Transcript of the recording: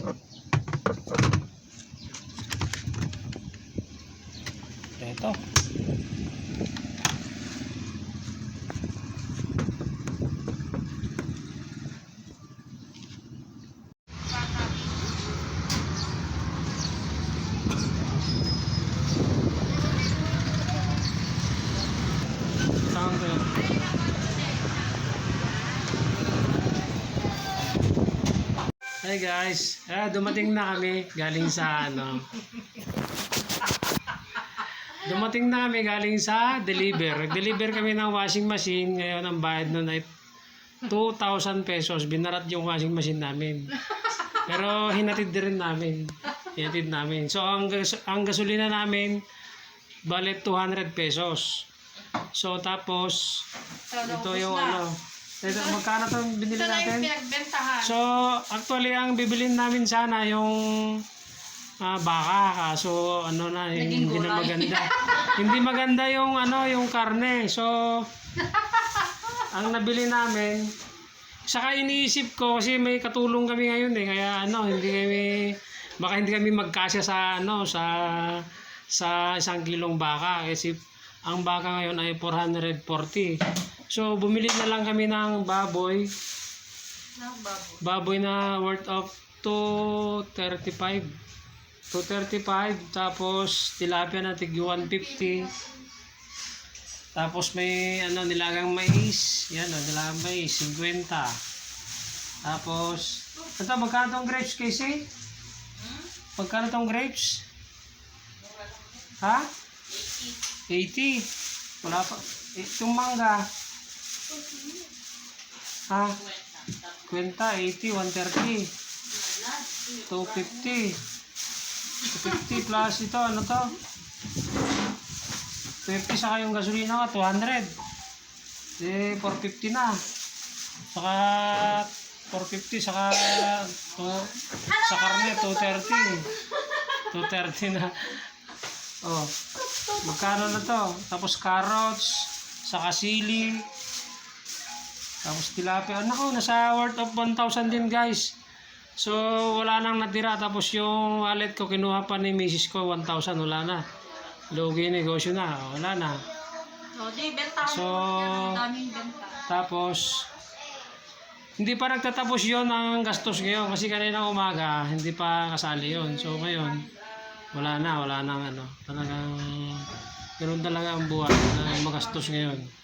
Ito. Sound good. Hi guys, ah, dumating na kami galing sa ano. Dumating na kami galing sa deliver. Nag-deliver kami ng washing machine. Ngayon ang bayad nun ay 2,000 pesos. Binarat yung washing machine namin. Pero hinatid din rin namin. Hinatid namin. So ang, gas- ang gasolina namin, balit 200 pesos. So tapos, ito yung ano. Ito, magkano itong binili Ito na yung natin? So, actually, ang bibilin namin sana yung ah, baka. Kaso, ano na, Naging hindi na gulay. maganda. hindi maganda yung, ano, yung karne. So, ang nabili namin, saka iniisip ko, kasi may katulong kami ngayon eh, kaya ano, hindi kami, baka hindi kami magkasya sa, ano, sa, sa isang kilong baka. Kasi, ang baka ngayon ay 440. So, bumili na lang kami ng baboy baboy. Na worth of 235 235 tapos tilapia na tig 150 tapos may ano nilagang mais. Yan oh, nilagang mais 50 tapos ito magkano tong grapes Casey? magkano tong grapes? ha? 80 wala pa. Itong mangga. Ha? Kwenta, 80, 130. 250. 250 plus ito, ano to? 50 saka yung gasolina ka, 200. Eh, 450 na. Saka 450 saka to, sa karne 230. 230 na. Oh. Magkano na to? Tapos carrots, saka sili, tapos tilapia. Nako, nasa worth of 1,000 din guys. So, wala nang natira. Tapos yung wallet ko, kinuha pa ni misis ko, 1,000. Wala na. Lugi negosyo na. Wala na. So. Tapos, hindi pa nagtatapos yon ang gastos ngayon. Kasi kanina umaga, hindi pa kasali yon So, ngayon, wala na. Wala nang ano. Talagang, ganun talaga ang buhay na magastos ngayon.